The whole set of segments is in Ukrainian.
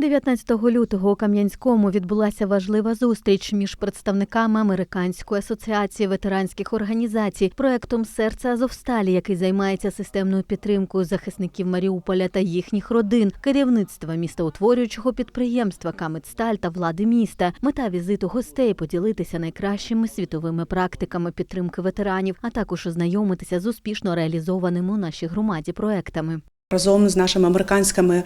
19 лютого у Кам'янському відбулася важлива зустріч між представниками Американської асоціації ветеранських організацій, проектом Серце Азовсталі, який займається системною підтримкою захисників Маріуполя та їхніх родин, керівництва містоутворюючого підприємства Камедсталь та влади міста. Мета візиту гостей поділитися найкращими світовими практиками підтримки ветеранів, а також ознайомитися з успішно реалізованими у нашій громаді проектами. Разом з нашими американськими е,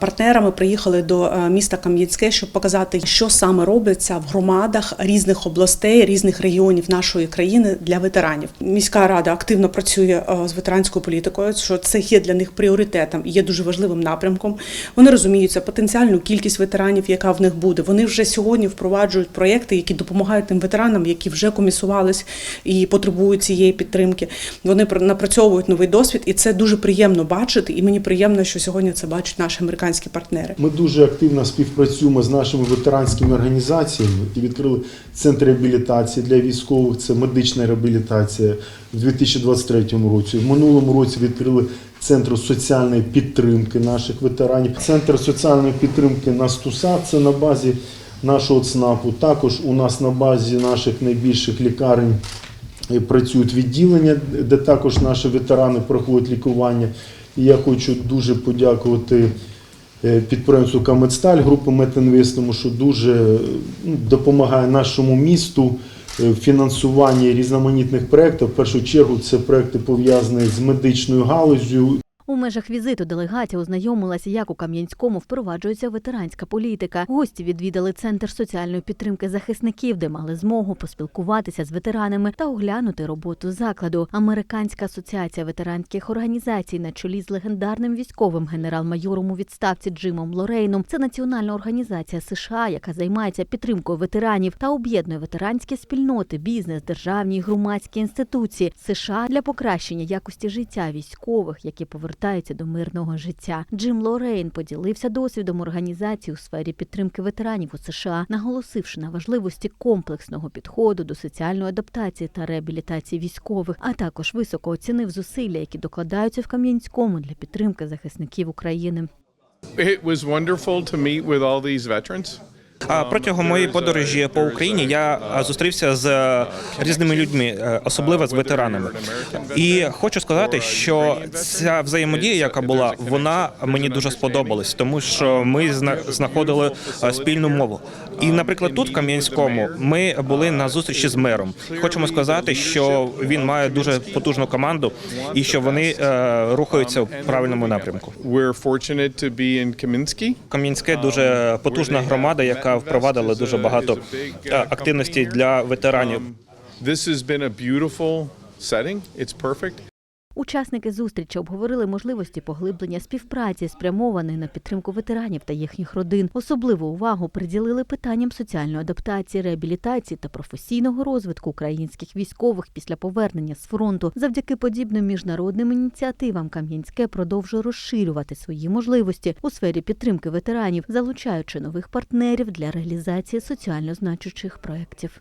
партнерами приїхали до е, міста Кам'янське, щоб показати, що саме робиться в громадах різних областей, різних регіонів нашої країни для ветеранів. Міська рада активно працює е, з ветеранською політикою, що це є для них пріоритетом і є дуже важливим напрямком. Вони розуміються потенціальну кількість ветеранів, яка в них буде. Вони вже сьогодні впроваджують проєкти, які допомагають тим ветеранам, які вже комісувались і потребують цієї підтримки. Вони пр- напрацьовують новий досвід, і це дуже приємно бачити. І мені приємно, що сьогодні це бачать наші американські партнери. Ми дуже активно співпрацюємо з нашими ветеранськими організаціями і відкрили центр реабілітації для військових. Це медична реабілітація в 2023 році. В минулому році відкрили центр соціальної підтримки наших ветеранів. Центр соціальної підтримки на Стуса це на базі нашого ЦНАПу. Також у нас на базі наших найбільших лікарень е, працюють відділення, де також наші ветерани проходять лікування. І я хочу дуже подякувати е, підприємству Камецталь групи Метінвест, тому що дуже е, ну, допомагає нашому місту в фінансуванні різноманітних проєктів. В першу чергу це проєкти пов'язані з медичною галузю. У межах візиту делегація ознайомилася, як у Кам'янському впроваджується ветеранська політика. Гості відвідали центр соціальної підтримки захисників, де мали змогу поспілкуватися з ветеранами та оглянути роботу закладу. Американська асоціація ветеранських організацій на чолі з легендарним військовим генерал-майором у відставці Джимом Лорейном. Це національна організація США, яка займається підтримкою ветеранів та об'єднує ветеранські спільноти, бізнес, державні і громадські інституції США для покращення якості життя військових, які повертаються до мирного життя. Джим Лорейн поділився досвідом організації у сфері підтримки ветеранів у США, наголосивши на важливості комплексного підходу до соціальної адаптації та реабілітації військових, а також високо оцінив зусилля, які докладаються в Кам'янському для підтримки захисників України. It was wonderful to meet with all these veterans. А Протягом моєї подорожі по Україні я зустрівся з е, різними людьми, е, особливо з ветеранами. І хочу сказати, що ця взаємодія, яка була, вона мені дуже сподобалась, тому що ми зна- знаходили е, спільну мову. І, наприклад, тут в Кам'янському ми були на зустрічі з мером. Хочемо сказати, що він має дуже потужну команду і що вони рухаються в правильному напрямку. Кам'янське дуже потужна громада, яка впровадила дуже багато е, активності для ветеранів. This has been a beautiful setting. It's perfect. Учасники зустрічі обговорили можливості поглиблення співпраці, спрямованої на підтримку ветеранів та їхніх родин. Особливу увагу приділили питанням соціальної адаптації, реабілітації та професійного розвитку українських військових після повернення з фронту. Завдяки подібним міжнародним ініціативам Кам'янське продовжує розширювати свої можливості у сфері підтримки ветеранів, залучаючи нових партнерів для реалізації соціально значущих проєктів.